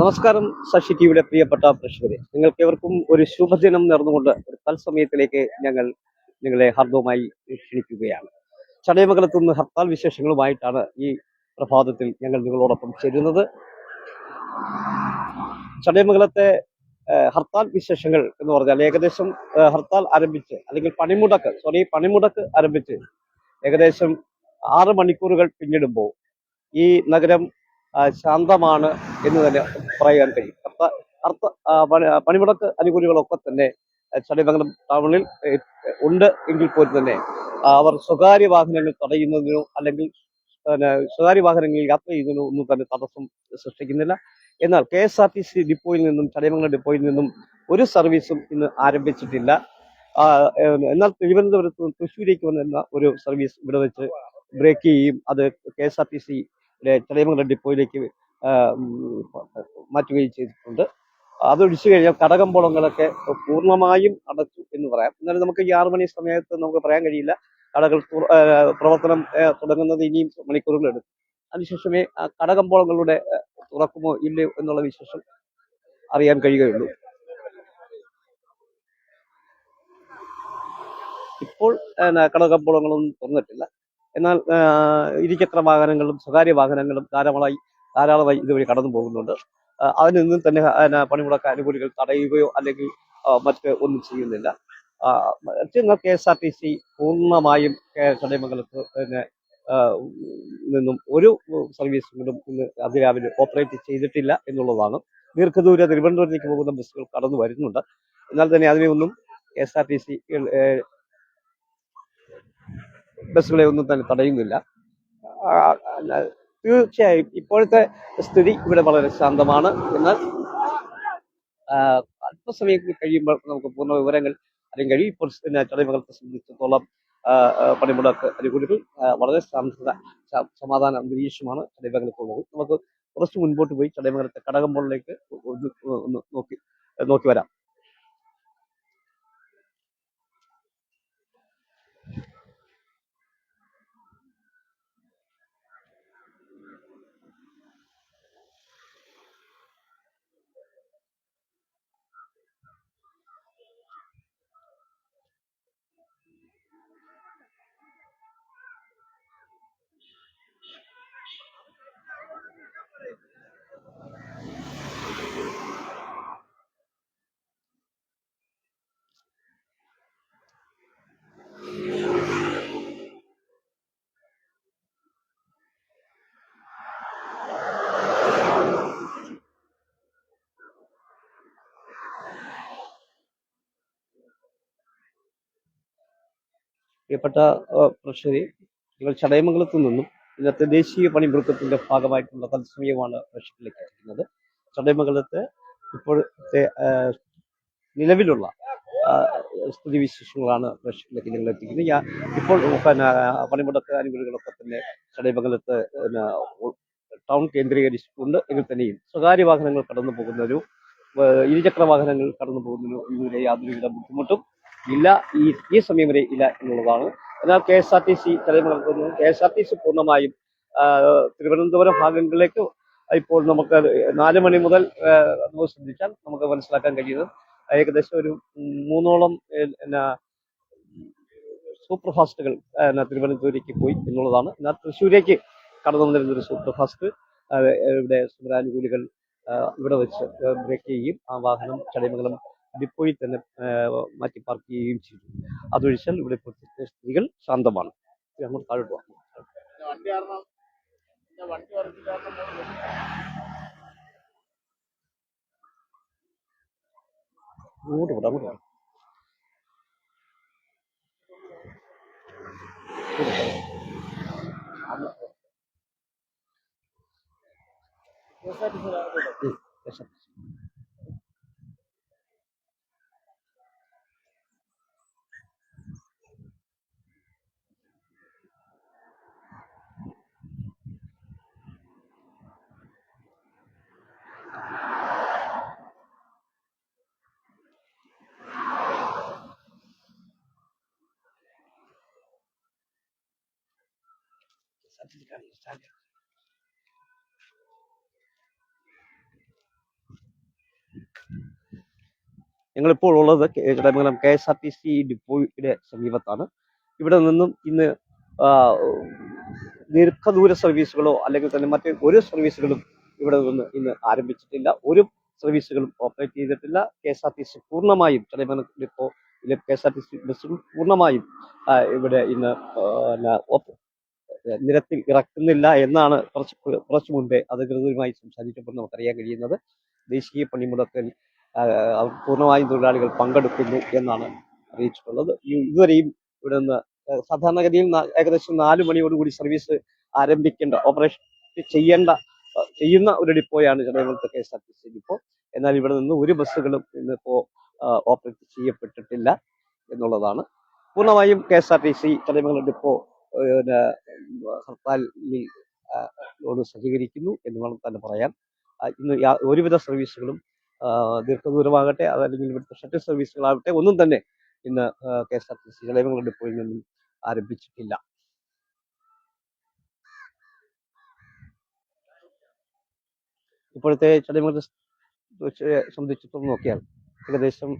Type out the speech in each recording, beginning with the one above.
നമസ്കാരം ശശി ടിവിയുടെ പ്രിയപ്പെട്ട പ്രേക്ഷകരെ. നിങ്ങൾക്ക് എവർക്കും ഒരു ശുഭദിനം നേർന്നുകൊണ്ട് ഒരു തൽസമയത്തിലേക്ക് ഞങ്ങൾ നിങ്ങളെ ഹർദവുമായി ക്ഷണിക്കുകയാണ്. ചടയമംഗലത്ത് നിന്ന് ഹർത്താൽ വിശേഷങ്ങളുമായിട്ടാണ് ഈ പ്രഭാതത്തിൽ ഞങ്ങൾ നിങ്ങളോടൊപ്പം ചേരുന്നത്. ചടയമംഗലത്തെ ഹർത്താൽ വിശേഷങ്ങൾ എന്ന് പറഞ്ഞാൽ ഏകദേശം ഹർത്താൽ ആരംഭിച്ച് അല്ലെങ്കിൽ പണിമുടക്ക് സോറി പണിമുടക്ക് ആരംഭിച്ച് ഏകദേശം ആറ് മണിക്കൂറുകൾ പിന്നിടുമ്പോൾ ഈ നഗരം ശാന്തമാണ് എന്ന് തന്നെ പറയാൻ കഴിയും. അർത്ഥ അർത്ഥ പണിമുടക്ക് അനുകൂലികളൊക്കെ തന്നെ ചടയമംഗലം ടൗണിൽ ഉണ്ട് എങ്കിൽ പോലും തന്നെ അവർ സ്വകാര്യ വാഹനങ്ങൾ തടയുന്നതിനോ അല്ലെങ്കിൽ സ്വകാര്യ വാഹനങ്ങളിൽ യാത്ര ചെയ്യുന്നതിനോ ഒന്നും തന്നെ തടസ്സം സൃഷ്ടിക്കുന്നില്ല. എന്നാൽ K S R T C ഡിപ്പോയിൽ നിന്നും ചടയമംഗലം ഡിപ്പോയിൽ നിന്നും ഒരു സർവീസും ഇന്ന് ആരംഭിച്ചിട്ടില്ല. എന്നാൽ തിരുവനന്തപുരത്ത് നിന്ന് തൃശ്ശൂരേക്ക് വന്നിരുന്ന ഒരു സർവീസ് ഇവിടെ വെച്ച് ബ്രേക്ക് ചെയ്യുകയും അത് K S R T C Chadayamangalam ഡിപ്പോയിലേക്ക് മാറ്റുകയും ചെയ്തിട്ടുണ്ട് അതൊഴിച്ചു കഴിഞ്ഞാൽ കടകമ്പോളങ്ങളൊക്കെ പൂർണമായും അടച്ചു എന്ന് പറയാം. എന്നാലും നമുക്ക് ഈ ആറു മണി സമയത്ത് നമുക്ക് പറയാൻ കഴിയില്ല. കടകൾ പ്രവർത്തനം തുടങ്ങുന്നത് ഇനിയും മണിക്കൂറുകളെടുക്കും. അതിനുശേഷമേ ആ കടകമ്പോളങ്ങളുടെ തുറക്കുമോ ഇല്ലയോ എന്നുള്ള വിശേഷം അറിയാൻ കഴിയുകയുള്ളൂ. ഇപ്പോൾ കടകമ്പോളങ്ങളൊന്നും തുറന്നിട്ടില്ല. എന്നാൽ ഇരിക്കത്ര വാഹനങ്ങളും സ്വകാര്യ വാഹനങ്ങളും ധാരാളമായി ധാരാളമായി ഇതുവഴി കടന്നു പോകുന്നുണ്ട്. ആ, അതിൽ നിന്നും തന്നെ പണിമുടക്ക അനുകൂലികൾ തടയുകയോ അല്ലെങ്കിൽ മറ്റ് ഒന്നും ചെയ്യുന്നില്ല. K S R T C പൂർണമായും ചടയമംഗലത്ത് പിന്നെ നിന്നും ഒരു സർവീസുകളും ഇന്ന് അതിരാവിലെ ഓപ്പറേറ്റ് ചെയ്തിട്ടില്ല എന്നുള്ളതാണ്. ദീർഘദൂര തിരുവനന്തപുരത്തേക്ക് പോകുന്ന ബസ്സുകൾ കടന്നു വരുന്നുണ്ട്. എന്നാൽ തന്നെ അതിനെയൊന്നും K S R T C ബസ്സുകളെ ഒന്നും തന്നെ തടയുന്നില്ല. തീർച്ചയായും ഇപ്പോഴത്തെ സ്ഥിതി ഇവിടെ വളരെ ശാന്തമാണ്. എന്നാൽ അല്പസമയം കഴിയുമ്പോൾ നമുക്ക് പൂർണ വിവരങ്ങൾ അറിയാൻ കഴിയും. ഇപ്പോൾ ചടയമംഗലത്തെ സംബന്ധിച്ചിടത്തോളം പണിമുടക്ക് അനുകൂലികൾ വളരെ ശാന്തത സമാധാന അന്തരീക്ഷമാണ് ചടയമംഗലത്തുള്ളത് നമുക്ക് കുറച്ച് മുൻപോട്ട് പോയി ചടയമംഗലത്തെ കടകമ്പോളിലേക്ക് ഒന്ന് നോക്കി നോക്കി വരാം. പ്രിയപ്പെട്ട പ്രേക്ഷകരെ നിങ്ങൾ ചടയമംഗലത്ത് നിന്നും ഇന്നത്തെ ദേശീയ പണിമുറുക്കത്തിന്റെ ഭാഗമായിട്ടുള്ള തത്സമയമാണ് പ്രേക്ഷകരിലേക്ക് എത്തുന്നത് ചടയമംഗലത്ത് ഇപ്പോഴത്തെ നിലവിലുള്ള സ്ഥിതി സ്ഥിതിവിശേഷങ്ങളാണ് പ്രേക്ഷകരിലേക്ക് നിങ്ങൾ എത്തിക്കുന്നത്. ഞാൻ ഇപ്പോൾ പിന്നെ പണിമുടക്ക് അനുകൂലികളൊക്കെ തന്നെ ചടയമംഗലത്ത് ടൗൺ കേന്ദ്രീകരിച്ചിട്ടുണ്ട്. എങ്കിൽ തന്നെയും സ്വകാര്യ വാഹനങ്ങൾ കടന്നു ആ, ഇരുചക്ര വാഹനങ്ങൾ കടന്നു പോകുന്നതിനും ഇതുവരെ യാതൊരുവിധ ബുദ്ധിമുട്ടും ഇല്ല ഈ ഈ സമയം വരെ ഇല്ല എന്നുള്ളതാണ്. എന്നാൽ K S R T C ചടയമംഗലത്ത് K S R T C പൂർണമായും തിരുവനന്തപുരം ഭാഗങ്ങളിലേക്ക് ഇപ്പോൾ നമുക്ക് നാല് മണി മുതൽ നമുക്ക് ശ്രദ്ധിച്ചാൽ നമുക്ക് മനസ്സിലാക്കാൻ കഴിയുന്നത് ഏകദേശം ഒരു മൂന്നോളം എന്നാ സൂപ്പർ ഫാസ്റ്റുകൾ തിരുവനന്തപുരത്തേക്ക് പോയി എന്നുള്ളതാണ്. എന്നാൽ തൃശ്ശൂരേക്ക് കടന്നു വന്നിരുന്ന ഒരു സൂപ്പർ ഫാസ്റ്റ് ഇവിടെ സമരാനുകൂലികൾ ഇവിടെ വെച്ച് ബ്രേക്ക് ചെയ്യുകയും ആ വാഹനം ചടയമംഗലം ഡിപ്പോയിൽ തന്നെ മാറ്റി പാർക്ക് ചെയ്യുകയും ചെയ്തു. അതൊഴിച്ചാൽ ഇവിടെ ഇപ്പോഴത്തെ സ്ഥിതികൾ ശാന്തമാണ്. നമ്മൾ താഴോട്ട് വർക്കില്ല അങ്ങോട്ട് പോട്ടെ അങ്ങോട്ട് Atlética de Italia. ഞങ്ങളിപ്പോൾ ഉള്ളത് Chadayamangalam K S R T C ഡിപ്പോയുടെ സമീപത്താണ് ഇവിടെ നിന്നും ഇന്ന് ദീർഘദൂര സർവീസുകളോ അല്ലെങ്കിൽ തന്നെ മറ്റ് ഒരു സർവീസുകളും ഇവിടെ നിന്ന് ഇന്ന് ആരംഭിച്ചിട്ടില്ല ഒരു സർവീസുകളും ഓപ്പറേറ്റ് ചെയ്തിട്ടില്ല K S R T C പൂർണമായും Chadayamangalam depot K S R T C ബസ്സുകൾ പൂർണമായും ഇവിടെ ഇന്ന് നിരത്തിൽ ഇറക്കുന്നില്ല എന്നാണ് കുറച്ച് കുറച്ച് മുൻപേ അധികൃതരുമായി സംസാരിച്ചപ്പോൾ നമുക്കറിയാൻ കഴിയുന്നത്. ദേശീയ പണിമുടക്കിൽ പൂർണമായും തൊഴിലാളികൾ പങ്കെടുക്കുന്നു എന്നാണ് അറിയിച്ചിട്ടുള്ളത്. ഇതുവരെയും ഇവിടെ നിന്ന് സാധാരണഗതിയിൽ ഏകദേശം നാല് മണിയോടുകൂടി സർവീസ് ആരംഭിക്കേണ്ട ഓപ്പറേഷൻ ചെയ്യേണ്ട ചെയ്യുന്ന ഒരു ഡിപ്പോയാണ് ചടയമംഗലത്തെ K S R T C depot. എന്നാൽ ഇവിടെ നിന്ന് ഒരു ബസ്സുകളും ഇന്നിപ്പോ ഓപ്പറേറ്റ് ചെയ്യപ്പെട്ടിട്ടില്ല എന്നുള്ളതാണ്. പൂർണമായും K S R T C Chadayamangalam depot പിന്നെ ഹർത്താലിൽ ആ, ോട് സഹകരിക്കുന്നു എന്ന് വേണം തന്നെ പറയാൻ. ഇന്ന് ഒരുവിധ സർവീസുകളും ദീർഘദൂരമാകട്ടെ അതല്ലെങ്കിൽ ഇവിടുത്തെ ഷട്ടിൽ സർവീസുകളാകട്ടെ ഒന്നും തന്നെ ഇന്ന് K S R T C Chadayamangalam ഡിപ്പോയിൽ നിന്നും ആരംഭിച്ചിട്ടില്ല. ഇപ്പോഴത്തെ ചടയമംഗലത്തെ സംബന്ധിച്ചിടത്തോളം നോക്കിയാൽ ഏകദേശം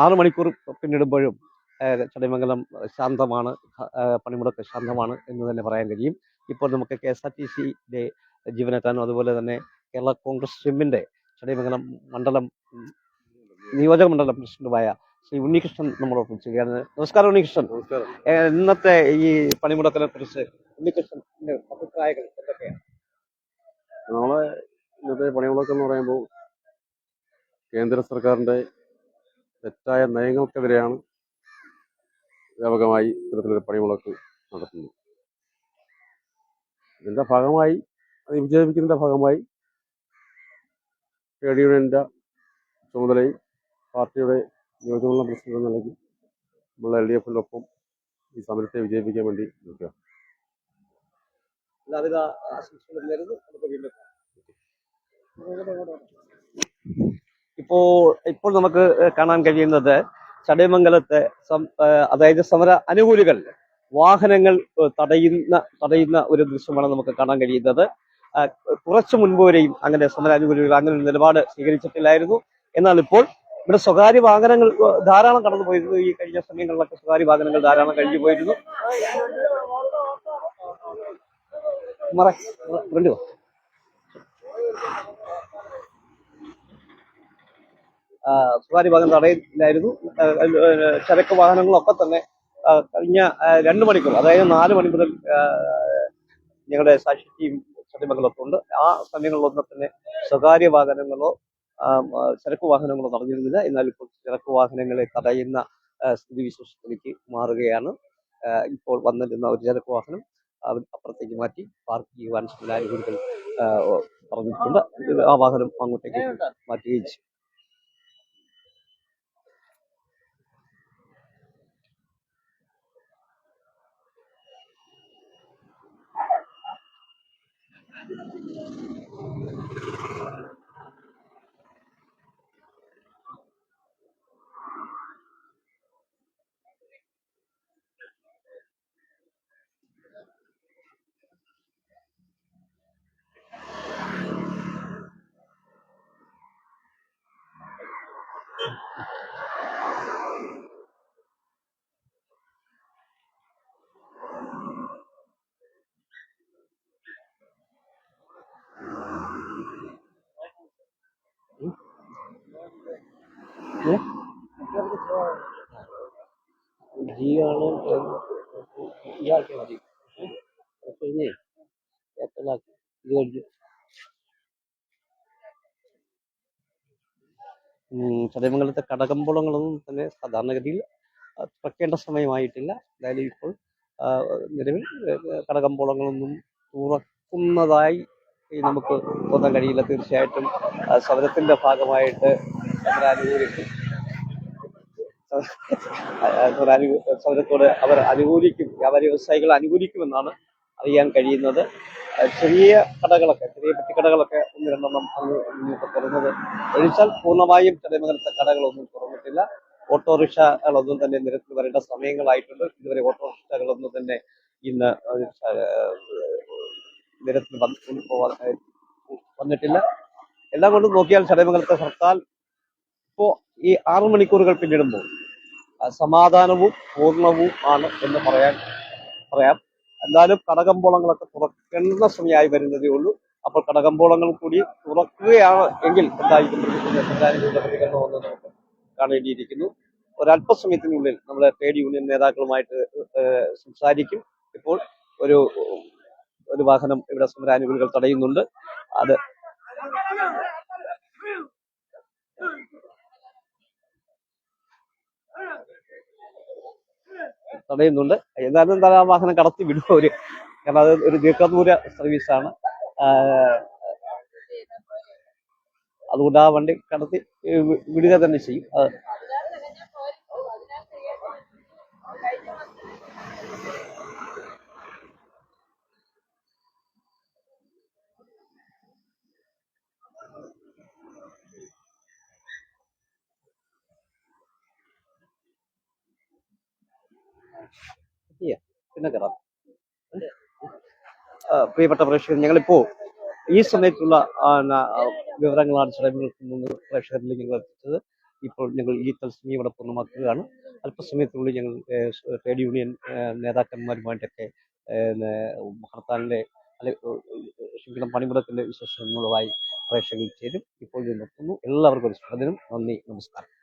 ആറ് മണിക്കൂർ പിന്നിടുമ്പോഴും ചടയമംഗലം ശാന്തമാണ് പണിമുടക്ക് ശാന്തമാണ് എന്ന് തന്നെ പറയാൻ കഴിയും. ഇപ്പോൾ നമുക്ക് കെ എസ് ആർ ടി സിയുടെ ജീവനക്കാരനും അതുപോലെ തന്നെ കേരള കോൺഗ്രസ് എമ്മിന്റെ ചടയമംഗലം മണ്ഡലം നിയോജക മണ്ഡലം പ്രസിഡന്റുമായ ശ്രീ ഉണ്ണികൃഷ്ണൻ നമ്മളോടൊപ്പം ചെയ്യുകയാണ്. നമസ്കാരം ഉണ്ണികൃഷ്ണൻ. ഇന്നത്തെ ഈ പണിമുടക്കിനെ കുറിച്ച് ഉണ്ണികൃഷ്ണന്റെ അഭിപ്രായങ്ങൾ എന്തൊക്കെയാണ്? നമ്മളെ ഇന്നത്തെ പണിമുടക്കം എന്ന് പറയുമ്പോൾ കേന്ദ്ര സർക്കാരിന്റെ തെറ്റായ നയങ്ങൾക്കെതിരെയാണ് വ്യാപകമായി ഇത്തരത്തിലൊരു പണിമുടക്ക് നടത്തുന്നു. ഇതിന്റെ ഭാഗമായി അത് വിജയിപ്പിക്കുന്നതിന്റെ ഭാഗമായി ട്രേഡ് യൂണിയന്റെ ചുമതലയും പാർട്ടിയുടെ നിയോജകമണ്ഡലം പ്രസിഡന്റ് നൽകി നിലയ്ക്ക് നമ്മൾ എൽ ഡി എഫിനൊപ്പം ഈ സമരത്തെ വിജയിപ്പിക്കാൻ വേണ്ടി നിൽക്കുക. എല്ലാവിധ ആശംസകളും നമുക്ക് വീണ്ടും കാണാം. ഇപ്പോൾ ഇപ്പോൾ നമുക്ക് കാണാൻ കഴിയുന്നത് ചടയമംഗലത്തെ അതായത് സമര അനുകൂലികൾ വാഹനങ്ങൾ തടയുന്ന തടയുന്ന ഒരു ദൃശ്യമാണ് നമുക്ക് കാണാൻ കഴിയുന്നത്. കുറച്ചു മുൻപ് വരെയും അങ്ങനെ സമര അനുകൂലികൾ അങ്ങനെ ഒരു നിലപാട് സ്വീകരിച്ചിട്ടില്ലായിരുന്നു. എന്നാൽ ഇപ്പോൾ ഇവിടെ സ്വകാര്യ വാഹനങ്ങൾ ധാരാളം കടന്നു പോയിരുന്നു. ഈ കഴിഞ്ഞ സമയങ്ങളിലൊക്കെ സ്വകാര്യ വാഹനങ്ങൾ ധാരാളം കഴിഞ്ഞു പോയിരുന്നു. മറ ഫ്രണ്ട് വാ. ആ, സ്വകാര്യ വാഹനം തടയില്ലായിരുന്നു ചരക്ക് വാഹനങ്ങളൊക്കെ തന്നെ കഴിഞ്ഞ രണ്ടു മണിക്കൂർ അതായത് നാല് മണി മുതൽ ഞങ്ങളുടെ സാക്ഷി ടീം സത്യമംഗലത്തു ഉണ്ട്. ആ സമയങ്ങളിലൊന്നും തന്നെ സ്വകാര്യ വാഹനങ്ങളോ ചരക്ക് വാഹനങ്ങളോ തടഞ്ഞിരുന്നില്ല. എന്നാൽ ഇപ്പോൾ ചരക്ക് വാഹനങ്ങളെ തടയുന്ന സ്ഥിതിവിശേഷത്തിലേക്ക് മാറുകയാണ്. ഇപ്പോൾ വന്നിരുന്ന ഒരു ചരക്ക് വാഹനം അവർ അപ്പുറത്തേക്ക് മാറ്റി പാർക്ക് ചെയ്യുവാൻ ആ, പറഞ്ഞിട്ടുണ്ട്. ആ വാഹനം അങ്ങോട്ടേക്ക് മാറ്റുകയും ചെയ്തു. どうもありがとうございました。ജിയാണ് ഇയാൾക്ക് മതി. കഴിഞ്ഞേ. ഇത് കടകമ്പോളങ്ങളൊന്നും തന്നെ സാധാരണഗതിയിൽ തുറക്കേണ്ട സമയമായിട്ടില്ല. എന്തായാലും ഇപ്പോൾ നിലവിൽ കടകമ്പോളങ്ങളൊന്നും തുറക്കുന്നതായി നമുക്ക് തോന്നാൻ കഴിയില്ല. തീർച്ചയായിട്ടും സമരത്തിന്റെ ഭാഗമായിട്ട് സമരാനുകൂലിക്കും സമരാനു- സമരത്തോട് അവർ അനുകൂലിക്കും വ്യാപാരി വ്യവസായികൾ അനുകൂലിക്കുമെന്നാണ് അറിയാൻ കഴിയുന്നത്. ചെറിയ കടകളൊക്കെ ചെറിയ പെട്ടിക്കടകളൊക്കെ ഒന്ന് രണ്ടെണ്ണം അന്ന് തുറന്നത് ഒഴിച്ചാൽ പൂർണമായും ചടയമംഗലത്തെ കടകളൊന്നും തുറന്നിട്ടില്ല. ഓട്ടോറിക്ഷകളൊന്നും തന്നെ നിരത്തിൽ വരേണ്ട സമയങ്ങളായിട്ടുണ്ട്. ഇതുവരെ ഓട്ടോറിക്ഷകളൊന്നും തന്നെ ഇന്ന് നിരത്തിൽ വന്ന് വന്നിട്ടില്ല. എല്ലാം കൊണ്ടും നോക്കിയാൽ ചടയമംഗലത്തെ ഹർത്താൽ ഇപ്പോ ഈ ആറ് മണിക്കൂറുകൾ പിന്നിടുമ്പോൾ സമാധാനവും പൂർണവും ആണ് എന്ന് പറയാൻ പറയാം. എന്നാലും കടകമ്പോളങ്ങളൊക്കെ തുറക്കേണ്ട സമയമായി വരുന്നതേ ഉള്ളൂ. അപ്പോൾ കടകമ്പോളങ്ങൾ കൂടി തുറക്കുകയാണ് എങ്കിൽ എന്തായിരിക്കും എന്ന് കാണേണ്ടിയിരിക്കുന്നു. ഒരല്പസമയത്തിനുള്ളിൽ നമ്മുടെ ട്രേഡ് യൂണിയൻ നേതാക്കളുമായിട്ട് സംസാരിക്കും. ഇപ്പോൾ ഒരു ഒരു വാഹനം ഇവിടെ സമരാനുകൂലികൾ തടയുന്നുണ്ട്. അത് തടയുന്നുണ്ട്. എന്നാലും ആ വാഹനം കടത്തി വിടും ഒരു കാരണം അത് ഒരു ദീർഘദൂര സർവീസാണ് അതുകൊണ്ട് ആ വണ്ടി കടത്തി വിടുക തന്നെ ചെയ്യും. പിന്നെ പ്രിയപ്പെട്ട പ്രേക്ഷകർ ഞങ്ങളിപ്പോ ഈ സമയത്തുള്ള വിവരങ്ങളാണ് മുമ്പ് പ്രേക്ഷകരിലേക്ക് ഞങ്ങൾ എത്തിച്ചത്. ഇപ്പോൾ ഞങ്ങൾ ഈ തത്സമയം ഇവിടെ പൂർണമാക്കുകയാണ്. അല്പസമയത്തിനുള്ളിൽ ഞങ്ങൾ ട്രേഡ് യൂണിയൻ നേതാക്കന്മാരുമായിട്ടൊക്കെ ഏഹ്, നെ- ഹർത്താലിന്റെ അല്ലെ ക്ഷമിക്കണം പണിമുടക്കിന്റെ വിശേഷങ്ങളുമായി പ്രേക്ഷകരിൽ ചേരും. ഇപ്പോൾ ഞാൻ നിർത്തുന്നു. എല്ലാവർക്കും ഒരു സ്വാഗതം. നന്ദി. നമസ്കാരം.